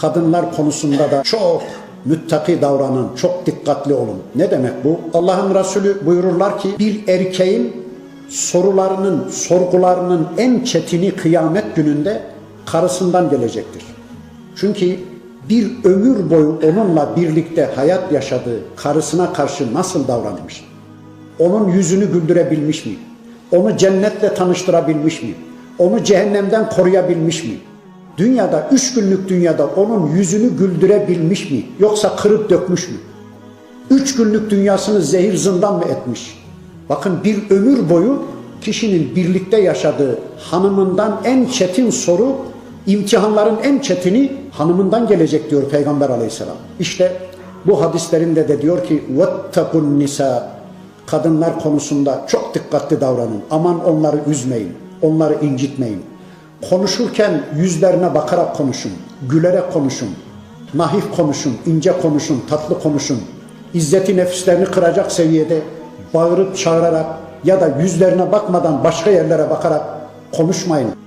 Kadınlar konusunda da çok müttaki davranın, çok dikkatli olun. Ne demek bu? Allah'ın Resulü buyururlar ki bir erkeğin sorularının, sorgularının en çetini kıyamet gününde karısından gelecektir. Çünkü bir ömür boyu onunla birlikte hayat yaşadığı karısına karşı nasıl davranmış? Onun yüzünü güldürebilmiş mi? Onu cennetle tanıştırabilmiş mi? Onu cehennemden koruyabilmiş mi? Dünyada, üç günlük dünyada onun yüzünü güldürebilmiş mi? Yoksa kırıp dökmüş mü? Üç günlük dünyasını zehir zindan mı etmiş? Bakın bir ömür boyu kişinin birlikte yaşadığı hanımından en çetin soru, imtihanların en çetini hanımından gelecek diyor Peygamber aleyhisselam. İşte bu hadislerinde de diyor ki وَاتَّقُوا nisa Kadınlar konusunda çok dikkatli davranın. Aman onları üzmeyin, onları incitmeyin. Konuşurken yüzlerine bakarak konuşun, gülerek konuşun, nahif konuşun, ince konuşun, tatlı konuşun. İzzeti nefislerini kıracak seviyede bağırıp çağırarak ya da yüzlerine bakmadan başka yerlere bakarak konuşmayın.